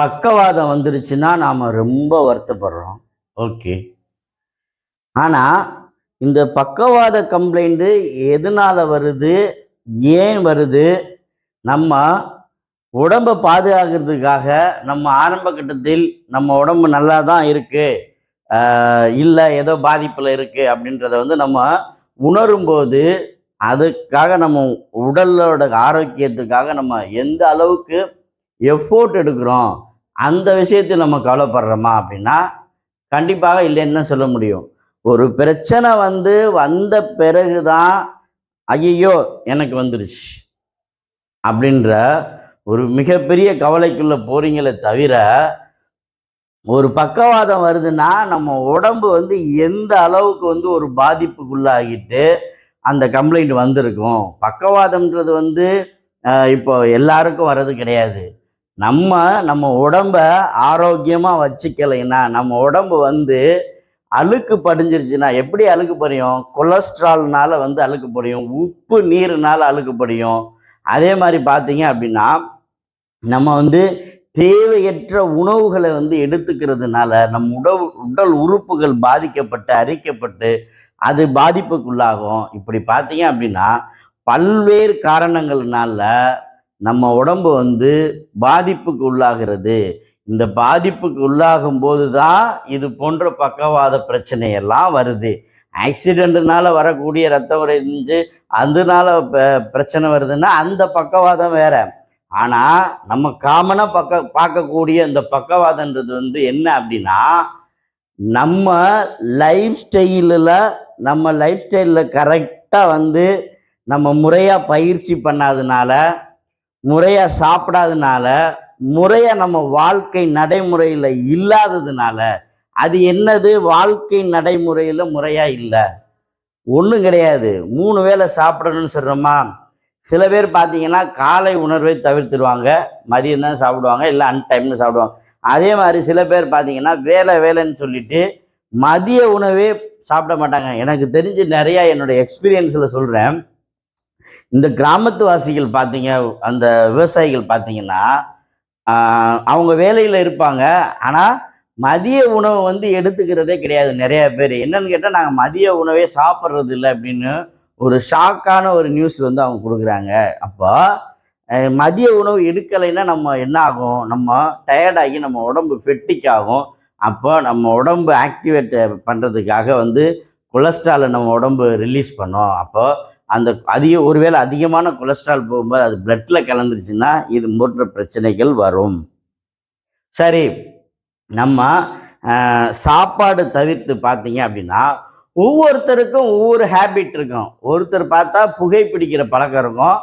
பக்கவாதம் வந்துருச்சுன்னா நாம் ரொம்ப வருத்தப்படுறோம். ஓகே. ஆனால் இந்த பக்கவாத கம்ப்ளைண்ட்டு எதனால் வருது? ஏன் வருது? நம்ம உடம்பை பாதுகாக்கிறதுக்காக நம்ம ஆரம்ப கட்டத்தில் நம்ம உடம்பு நல்லா தான் இருக்குது இல்லை ஏதோ பாதிப்பில் இருக்குது அப்படின்றத வந்து நம்ம உணரும்போது அதுக்காக நம்ம உடலோட ஆரோக்கியத்துக்காக நம்ம எந்த அளவுக்கு எஃபோர்ட் எடுக்கிறோம்? அந்த விஷயத்தில் நம்ம கவலைப்படுறோமா அப்படின்னா கண்டிப்பாக இல்லைன்னு சொல்ல முடியும். ஒரு பிரச்சனை வந்து வந்த பிறகு தான் ஐயோ எனக்கு வந்துருச்சு. அப்படின்ற ஒரு மிகப்பெரிய கவலைக்குள்ளே போறீங்களே தவிர ஒரு பக்கவாதம் வருதுன்னா நம்ம உடம்பு வந்து எந்த அளவுக்கு வந்து ஒரு பாதிப்புக்குள்ளாகிட்டு அந்த கம்ப்ளைண்ட் வந்திருக்கும். பக்கவாதம்ன்றது வந்து இப்போ எல்லாருக்கும் வர்றது கிடையாது. நம்ம நம்ம உடம்ப ஆரோக்கியமாக வச்சுக்கலைன்னா நம்ம உடம்பு வந்து அழுக்கு படிஞ்சிருச்சுன்னா எப்படி அழுக்கு படியும்? கொலஸ்ட்ரால்னால வந்து அழுக்கு படியும். உப்பு நீர்னால அழுக்கு படியும். அதே மாதிரி பார்த்தீங்க அப்படின்னா நம்ம வந்து தேவையற்ற உணவுகளை வந்து எடுத்துக்கிறதுனால நம் உடல் உடல் உறுப்புகள் பாதிக்கப்பட்டு அரிக்கப்பட்டு அது பாதிப்புக்குள்ளாகும். இப்படி பார்த்தீங்க அப்படின்னா பல்வேறு காரணங்கள்னால நம்ம உடம்பு வந்து பாதிப்புக்கு உள்ளாகிறது. இந்த பாதிப்புக்கு உள்ளாகும் போது தான் இது போன்ற பக்கவாத பிரச்சனையெல்லாம் வருது. ஆக்சிடென்ட்னால வரக்கூடிய ரத்தம் உறைஞ்சு அதனால ப- பிரச்சனை வருதுன்னா அந்த பக்கவாதம் வேற. ஆனால் நம்ம காமனாக பக்க பார்க்கக்கூடிய இந்த பக்கவாதன்றது வந்து என்ன அப்படின்னா நம்ம லைஃப் ஸ்டைலில் நம்ம லைஃப் ஸ்டைலில் கரெக்டாக வந்து நம்ம முறையாக பயிற்சி பண்ணாதனால முறையாக சாப்பிடாதனால முறையாக நம்ம வாழ்க்கை நடைமுறையில் இல்லாததுனால அது என்னது? வாழ்க்கை நடைமுறையில் முறையாக இல்லை. ஒன்றும் கிடையாது. மூணு வேளை சாப்பிடணும்னு சொல்கிறோமா சில பேர் பார்த்தீங்கன்னா காலை உணர்வை தவிர்த்துடுவாங்க மதியம் தான் சாப்பிடுவாங்க இல்லை அன்டைம்னு சாப்பிடுவாங்க. அதே மாதிரி சில பேர் பார்த்தீங்கன்னா வேலை வேலைன்னு சொல்லிட்டு மதிய உணவே சாப்பிட மாட்டாங்க. எனக்கு தெரிஞ்சு நிறையா என்னோட எக்ஸ்பீரியன்ஸில் சொல்கிறேன் இந்த கிராமத்து வாசிகள் பார்த்தீங்க அந்த விவசாயிகள் பார்த்தீங்கன்னா அவங்க வேலையில் இருப்பாங்க. ஆனால் மதிய உணவு வந்து எடுத்துக்கிறதே கிடையாது நிறைய பேர். என்னன்னு கேட்டால் நாங்கள் மதிய உணவே சாப்பிட்றது இல்லை அப்படின்னு ஒரு ஷாக்கான ஒரு நியூஸ் வந்து அவங்க கொடுக்குறாங்க. அப்போ மதிய உணவு எடுக்கலைன்னா நம்ம என்ன ஆகும்? நம்ம டயர்டாகி நம்ம உடம்பு ஃபெட்டிக் ஆகும். அப்போ நம்ம உடம்பு ஆக்டிவேட் பண்ணுறதுக்காக வந்து கொலஸ்ட்ராலை நம்ம உடம்பு ரிலீஸ் பண்ணோம். அப்போ அந்த அதிக ஒருவேளை அதிகமான கொலஸ்ட்ரால் போகும்போது அது பிளட்டில் கலந்துருச்சுன்னா இது போன்ற பிரச்சனைகள் வரும். சரி நம்ம சாப்பாடு தவிர்த்து பார்த்தீங்க அப்படின்னா ஒவ்வொருத்தருக்கும் ஒவ்வொரு ஹேபிட் இருக்கும். ஒருத்தர் பார்த்தா புகைப்பிடிக்கிற பழக்கம் இருக்கும்.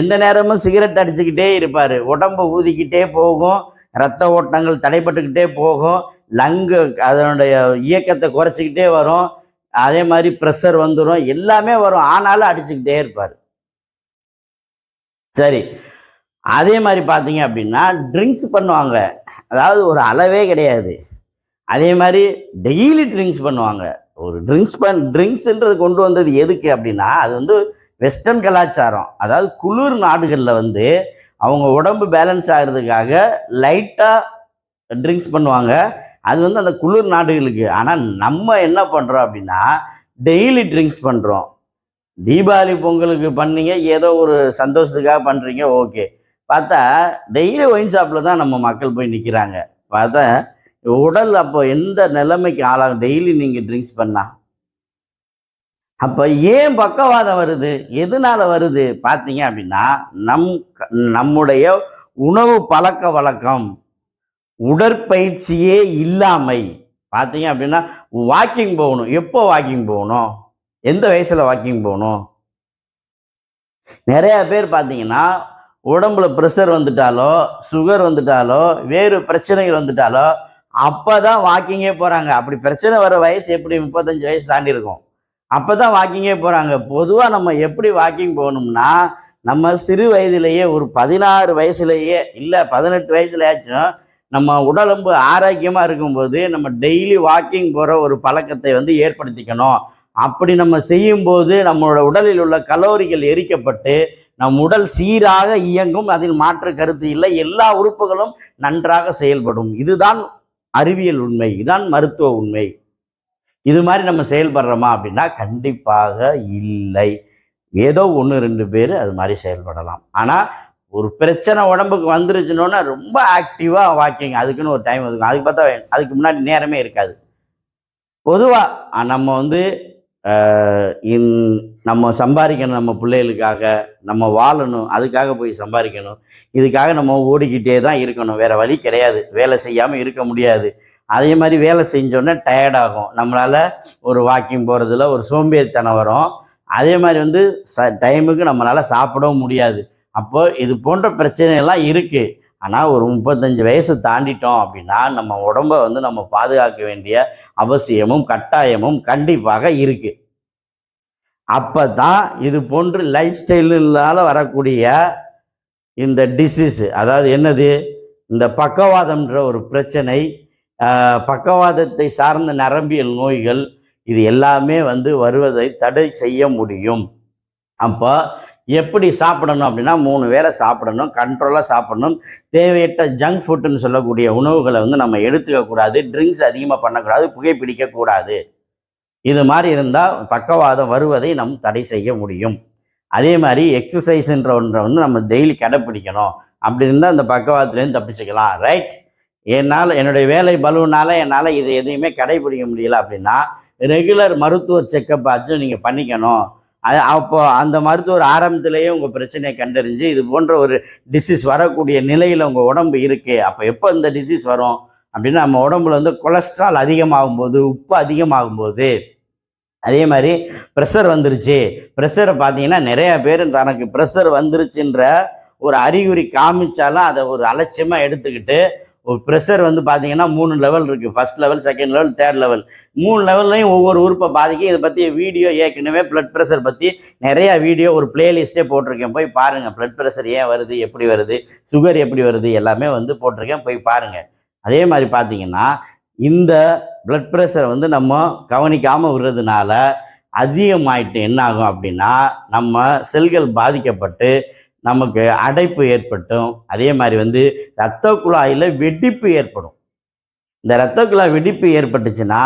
எந்த நேரமும் சிகரெட் அடிச்சுக்கிட்டே இருப்பார். உடம்பு ஊதிக்கிட்டே போகும். ரத்த ஓட்டங்கள் தடைப்பட்டுக்கிட்டே போகும். லங்கு அதனுடைய இயக்கத்தை குறைச்சிக்கிட்டே வரும். அதே மாதிரி ப்ரெஷர் வந்துடும் எல்லாமே வரும். ஆனாலும் அடிச்சுக்கிட்டே இருப்பார். சரி. அதே மாதிரி பார்த்தீங்க அப்படின்னா ட்ரிங்க்ஸ் பண்ணுவாங்க. அதாவது ஒரு அளவே கிடையாது. அதே மாதிரி டெய்லி ட்ரிங்க்ஸ் பண்ணுவாங்க. ஒரு ட்ரிங்க்ஸ் பண் ட்ரிங்க்ஸ்ன்றது கொண்டு வந்தது எதுக்கு அப்படின்னா அது வந்து வெஸ்டர்ன் கலாச்சாரம். அதாவது குளிர் நாடுகளில் வந்து அவங்க உடம்பு பேலன்ஸ் ஆகிறதுக்காக லைட்டாக ட்ரிங்க்ஸ் பண்ணுவாங்க. அது வந்து அந்த குளிர் நாடுகளுக்கு. ஆனால் நம்ம என்ன பண்ணுறோம் அப்படின்னா டெய்லி ட்ரிங்க்ஸ் பண்ணுறோம் தீபாவளி பொங்கலுக்கு பண்ணீங்க ஏதோ ஒரு சந்தோஷத்துக்காக பண்ணுறீங்க ஓகே பார்த்தா டெய்லி ஒயின் ஷாப்பில் தான் நம்ம மக்கள் போய் நிற்கிறாங்க பார்த்தா உடல் அப்போ எந்த நிலைமைக்கு ஆளாகும்? டெய்லி நீங்கள் ட்ரிங்க்ஸ் பண்ணா. அப்போ ஏன் பக்கவாதம் வருது? எதனால வருது? பார்த்தீங்க அப்படின்னா நம் நம்முடைய உணவு பழக்க வழக்கம். உடற்பயிற்சியே இல்லாமை. பார்த்தீங்க அப்படின்னா வாக்கிங் போகணும். எப்போ வாக்கிங் போகணும்? எந்த வயசில் வாக்கிங் போகணும்? நிறைய பேர் பார்த்தீங்கன்னா உடம்புல ப்ரெஷர் வந்துட்டாலோ சுகர் வந்துட்டாலோ வேறு பிரச்சனைகள் வந்துட்டாலோ அப்போ தான் வாக்கிங்கே போகிறாங்க அப்படி பிரச்சனை வர வயசு எப்படி? முப்பத்தஞ்சு வயசு தாண்டி இருக்கும். அப்போ தான் வாக்கிங்கே போகிறாங்க பொதுவாக நம்ம எப்படி வாக்கிங் போகணும்னா நம்ம சிறு வயதிலேயே ஒரு பதினாறு வயசுலேயே இல்லை பதினெட்டு வயசுலயாச்சும் நம்ம உடலம்பு ஆரோக்கியமாக இருக்கும்போது நம்ம டெய்லி வாக்கிங் போகிற ஒரு பழக்கத்தை வந்து ஏற்படுத்திக்கணும். அப்படி நம்ம செய்யும்போது நம்மளோட உடலில் உள்ள கலோரிகள் எரிக்கப்பட்டு நம் உடல் சீராக இயங்கும் அதில் மாற்று கருத்து இல்லை எல்லா உறுப்புகளும் நன்றாக செயல்படும். இதுதான் அறிவியல் உண்மை இதுதான் மருத்துவ உண்மை. இது மாதிரி நம்ம செயல்படுறோமா அப்படின்னா கண்டிப்பாக இல்லை. ஏதோ ஒன்று ரெண்டு பேர் அது மாதிரி செயல்படலாம். ஆனால் ஒரு பிரச்சனை உடம்புக்கு வந்துருச்சுனோன்னா ரொம்ப ஆக்டிவாக வாக்கிங் அதுக்குன்னு ஒரு டைம் இருக்கும். அதுக்கு பார்த்தா அதுக்கு முன்னாடி நேரமே இருக்காது. பொதுவாக நம்ம வந்து இன் நம்ம சம்பாதிக்கணும் நம்ம பிள்ளைகளுக்காக நம்ம வாழணும் அதுக்காக போய் சம்பாதிக்கணும். இதுக்காக நம்ம ஓடிக்கிட்டே தான் இருக்கணும். வேற வழி கிடையாது. வேலை செய்யாமல் இருக்க முடியாது. அதே மாதிரி வேலை செஞ்சோன்னே டயர்டாகும் நம்மளால் ஒரு வாக்கிங் போகிறதுல ஒரு சோம்பேறித்தனம் வரும். அதே மாதிரி வந்து ச டைமுக்கு நம்மளால் சாப்பிடவும் முடியாது. அப்போ இது போன்ற பிரச்சனைகள்லாம் இருக்குது ஆனால் ஒரு முப்பத்தஞ்சு வயசு தாண்டிட்டோம் அப்படின்னா நம்ம உடம்ப வந்து நம்ம பாதுகாக்க வேண்டிய அவசியமும் கட்டாயமும் கண்டிப்பாக இருக்குது அப்போ தான் இது போன்று லைஃப் ஸ்டைலால் வரக்கூடிய இந்த டிசீஸ் அதாவது என்னது? இந்த பக்கவாதம்ன்ற ஒரு பிரச்சனை பக்கவாதத்தை சார்ந்த நரம்பியல் நோய்கள் இது எல்லாமே வந்து வருவதை தடை செய்ய முடியும். அப்போ எப்படி சாப்பிடணும் அப்படின்னா மூணு வேளை சாப்பிடணும் கண்ட்ரோலாக சாப்பிடணும். தேவையற்ற ஜங்க் ஃபுட்டுன்னு சொல்லக்கூடிய உணவுகளை வந்து நம்ம எடுத்துக்கக்கூடாது ட்ரிங்க்ஸ் அதிகமாக பண்ணக்கூடாது புகைப்பிடிக்கக்கூடாது இது மாதிரி இருந்தால் பக்கவாதம் வருவதை நம் தடை செய்ய முடியும். அதே மாதிரி எக்ஸசைஸ்ன்ற ஒன்றை வந்து நம்ம டெய்லி கடைப்பிடிக்கணும். அப்படி இருந்தால் அந்த பக்கவாதத்துலேருந்து தப்பிச்சுக்கலாம் ரைட் என்னால் என்னுடைய வேலை பலுவினால என்னால் இதை எதையுமே கடைபிடிக்க முடியல அப்படின்னா ரெகுலர் மருத்துவ செக்கப் ஆச்சும் நீங்கள் பண்ணிக்கணும். அது அப்போ அந்த மருத்துவர் ஆரம்பத்திலேயே உங்கள் பிரச்சனையை கண்டறிஞ்சு இது போன்ற ஒரு டிசீஸ் வரக்கூடிய நிலையில் உங்கள் உடம்பு இருக்குது அப்போ எப்போ இந்த டிசீஸ் வரும்? அப்படின்னா நம்ம உடம்புல வந்து கொலஸ்ட்ரால் அதிகமாகும்போது உப்பு அதிகமாகும்போது. அதே மாதிரி ப்ரெஷர் வந்துருச்சு. ப்ரெஷரை பார்த்தீங்கன்னா நிறைய பேர் தனக்கு ப்ரெஷர் வந்துருச்சுன்ற ஒரு அறிகுறி காமிச்சாலும் அதை ஒரு அலட்சியமாக எடுத்துக்கிட்டு ப்ரெஷர் வந்து பார்த்தீங்கன்னா மூணு லெவல் இருக்குது first level second level third level மூணு லெவல்லையும் ஒவ்வொரு உறுப்பை பாதிக்கும். இதை பற்றி வீடியோ ஏற்கனவே ப்ளட் ப்ரெஷர் பற்றி நிறையா வீடியோ ஒரு பிளேலிஸ்ட்டே போட்டிருக்கேன். போய் பாருங்கள் ப்ளட் ப்ரெஷர் ஏன் வருது? எப்படி வருது? சுகர் எப்படி வருது? எல்லாமே வந்து போட்டிருக்கேன். போய் பாருங்கள் அதே மாதிரி பார்த்தீங்கன்னா இந்த ப்ளட் ப்ரெஷரை வந்து நம்ம கவனிக்காமல் விடுறதுனால அதிகமாயிட்டு என்ன ஆகும் அப்படின்னா நம்ம செல்கள் பாதிக்கப்பட்டு நமக்கு அடைப்பு ஏற்பட்டும். அதே மாதிரி வந்து இரத்த குழாயில் வெடிப்பு ஏற்படும். இந்த இரத்த குழாய் வெடிப்பு ஏற்பட்டுச்சுன்னா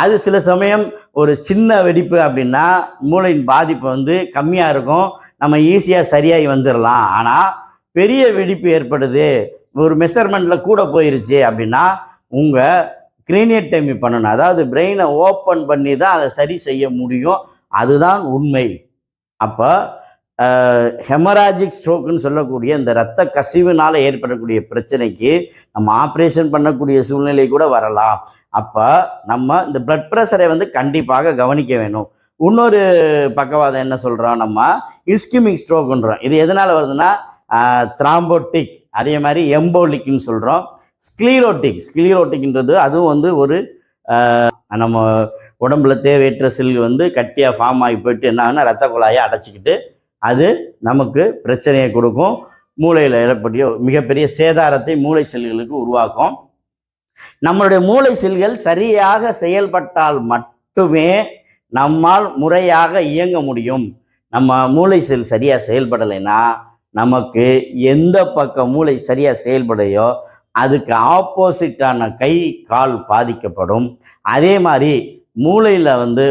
அது சில சமயம் ஒரு சின்ன வெடிப்பு அப்படின்னா மூளையின் பாதிப்பு வந்து கம்மியாக இருக்கும். நம்ம ஈஸியாக சரியாகி வந்துடலாம் ஆனால் பெரிய வெடிப்பு ஏற்படுது. ஒரு மெஷர்மெண்ட்டில் கூட போயிருச்சு அப்படின்னா உங்கள் கிரீனியட்டமி பண்ணணும். அதாவது பிரெயினை ஓப்பன் பண்ணி தான் அதை சரி செய்ய முடியும். அதுதான் உண்மை. அப்போ ஹெமராஜிக் ஸ்ட்ரோக்குன்னு சொல்லக்கூடிய இந்த இரத்த கசிவுனால ஏற்படக்கூடிய பிரச்சனைக்கு நம்ம ஆப்ரேஷன் பண்ணக்கூடிய சூழ்நிலை கூட வரலாம். அப்போ நம்ம இந்த பிளட் ப்ரெஷரை வந்து கண்டிப்பாக கவனிக்க வேணும். இன்னொரு பக்கவாதம் என்ன சொல்கிறோம் நம்ம இஸ்கிமிக் ஸ்ட்ரோக்குன்றோம் இது எதனால் வருதுன்னா த்ராம்போட்டிக் அதே மாதிரி எம்போலிக்னு சொல்கிறோம் ஸ்க்ளீரோட்டிக் ஸ்க்ளீரோட்டிக்ன்றது அதுவும் வந்து ஒரு நம்ம உடம்புல தேவையற்ற செல் வந்து கட்டியாக ஃபார்ம் ஆகி போயிட்டு என்ன ஆகுனா ரத்த குழாயை அடைச்சிக்கிட்டு அது நமக்கு பிரச்சனையை கொடுக்கும். மூளையில் ஏற்படைய மிகப்பெரிய சேதாரத்தை மூளை செல்களுக்கு உருவாக்கும். நம்மளுடைய மூளை செல்கள் சரியாக செயல்பட்டால் மட்டுமே நம்மால் முறையாக இயங்க முடியும். நம்ம மூளை செல் சரியாக செயல்படலைன்னா நமக்கு எந்த பக்கம் மூளை சரியாக செயல்படையோ அதுக்கு ஆப்போசிட்டான கை கால் பாதிக்கப்படும். அதே மாதிரி மூளையில் வந்து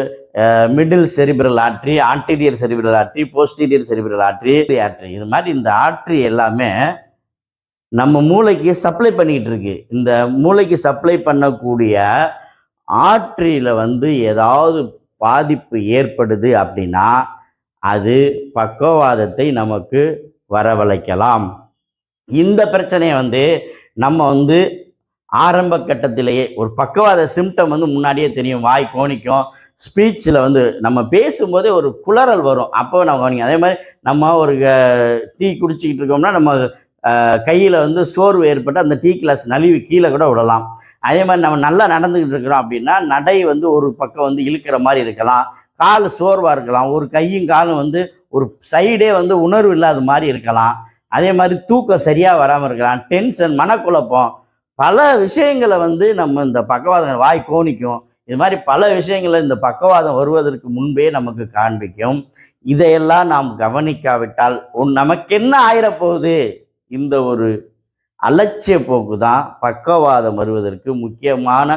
மிடில் செரிபிரல் ஆற்றி ஆன்டீரியர் செரிபிரல் ஆற்றி போஸ்டீரியர் செரிபிரல் ஆற்றி ஆற்றி இது மாதிரி இந்த ஆற்றி எல்லாமே நம்ம மூளைக்கு சப்ளை பண்ணிக்கிட்டு இருக்கு. இந்த மூளைக்கு சப்ளை பண்ணக்கூடிய ஆற்றியில் வந்து ஏதாவது பாதிப்பு ஏற்படுது அப்படின்னா அது பக்கவாதத்தை நமக்கு வரவழைக்கலாம். இந்த பிரச்சனையை வந்து நம்ம வந்து ஆரம்ப கட்டத்திலேயே ஒரு பக்கவாத சிம்டம் வந்து முன்னாடியே தெரியும் வாய் கோணிக்கும். ஸ்பீச்சில் வந்து நம்ம பேசும்போதே ஒரு குளறல் வரும். அப்போ நம்ம கவனிங்க அதே மாதிரி நம்ம ஒரு டீ குடிச்சிக்கிட்டு இருக்கோம்னா நம்ம கையில் வந்து சோர்வு ஏற்பட்டு அந்த டீ கிளாஸ் நழுவி கீழே கூட விடலாம். அதே மாதிரி நம்ம நல்லா நடந்துக்கிட்டு இருக்கிறோம் அப்படின்னா நடை வந்து ஒரு பக்கம் வந்து இழுக்கிற மாதிரி இருக்கலாம். கால் சோர்வாக இருக்கலாம். ஒரு கையும் காலும் வந்து ஒரு சைடே வந்து உணர்வு இல்லாத மாதிரி இருக்கலாம். அதே மாதிரி தூக்கம் சரியாக வராமல் இருக்கலாம். டென்ஷன் மனக்குழப்பம் பல விஷயங்களை வந்து நம்ம இந்த பக்கவாதம் வாய் கோணிக்கும். இது மாதிரி பல விஷயங்களை இந்த பக்கவாதம் வருவதற்கு முன்பே நமக்கு காண்பிக்கும். இதையெல்லாம் நாம் கவனிக்காவிட்டால் உன் நமக்கு என்ன ஆயிரப்போகுது? இந்த ஒரு அலட்சிய போக்கு தான் பக்கவாதம் வருவதற்கு முக்கியமான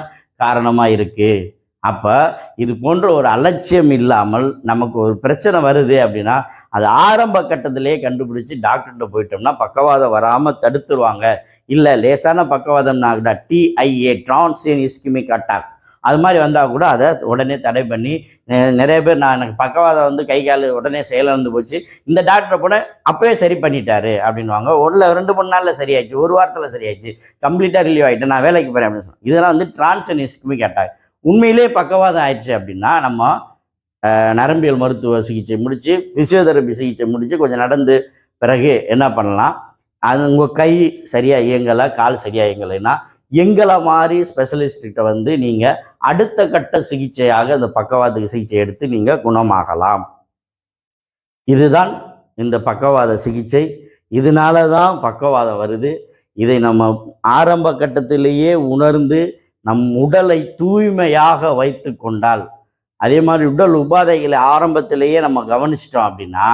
காரணமாக இருக்குது அப்போ இது போன்ற ஒரு அலட்சியம் இல்லாமல் நமக்கு ஒரு பிரச்சனை வருது அப்படின்னா அது ஆரம்ப கட்டத்திலேயே கண்டுபிடிச்சி டாக்டர்கிட்ட போயிட்டோம்னா பக்கவாதம் வராமல் தடுத்துருவாங்க. இல்லை லேசான பக்கவாதம்னா கூட டிஐஏ ட்ரான்சியன் இஸ்கிமிக் அட்டாக் அது மாதிரி வந்தால் கூட அதை உடனே தடை பண்ணி நிறைய பேர் நான் எனக்கு பக்கவாதம் வந்து கை கால் உடனே செயலிழந்து போச்சு. இந்த டாக்டரை போன அப்போயே சரி பண்ணிட்டாரு அப்படின்வாங்க ஒன்றில் ரெண்டு மூணு நாளில் சரியாச்சு ஒரு வாரத்தில் சரியாச்சு கம்ப்ளீட்டாக ரிலீவ் ஆகிட்டு நான் வேலைக்கு போகிறேன் அப்படின்னு சொன்னேன் இதெல்லாம் வந்து டிரான்சன் இஸ்கிமிக் அட்டாக் உண்மையிலேயே பக்கவாதம் ஆயிடுச்சு அப்படின்னா நம்ம நரம்பியல் மருத்துவ சிகிச்சை முடித்து ஃபிசியோதெரபி சிகிச்சை முடித்து கொஞ்சம் நடந்து பிறகு என்ன பண்ணலாம்? அது உங்கள் கை சரியாக இயங்கலை கால் சரியாக இயங்கலைன்னா எங்களை மாதிரி ஸ்பெஷலிஸ்ட்கிட்ட வந்து நீங்கள் அடுத்த கட்ட சிகிச்சையாக இந்த பக்கவாதத்துக்கு சிகிச்சை எடுத்து நீங்கள் குணமாகலாம். இதுதான் இந்த பக்கவாத சிகிச்சை. இதனால தான் பக்கவாதம் வருது. இதை நம்ம ஆரம்ப கட்டத்திலேயே உணர்ந்து நம் உடலை தூய்மையாக வைத்து கொண்டால் அதே மாதிரி உடல் உபாதைகளை ஆரம்பத்திலேயே நம்ம கவனிச்சிட்டோம் அப்படின்னா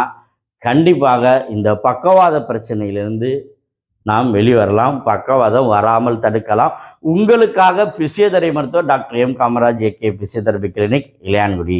கண்டிப்பாக இந்த பக்கவாத பிரச்சனையிலிருந்து நாம் வெளிவரலாம் பக்கவாதம் வராமல் தடுக்கலாம். உங்களுக்காக பிசியோதெரபி மருத்துவர் doctor M Kamaraj AK physiotherapy clinic Ilayangudi.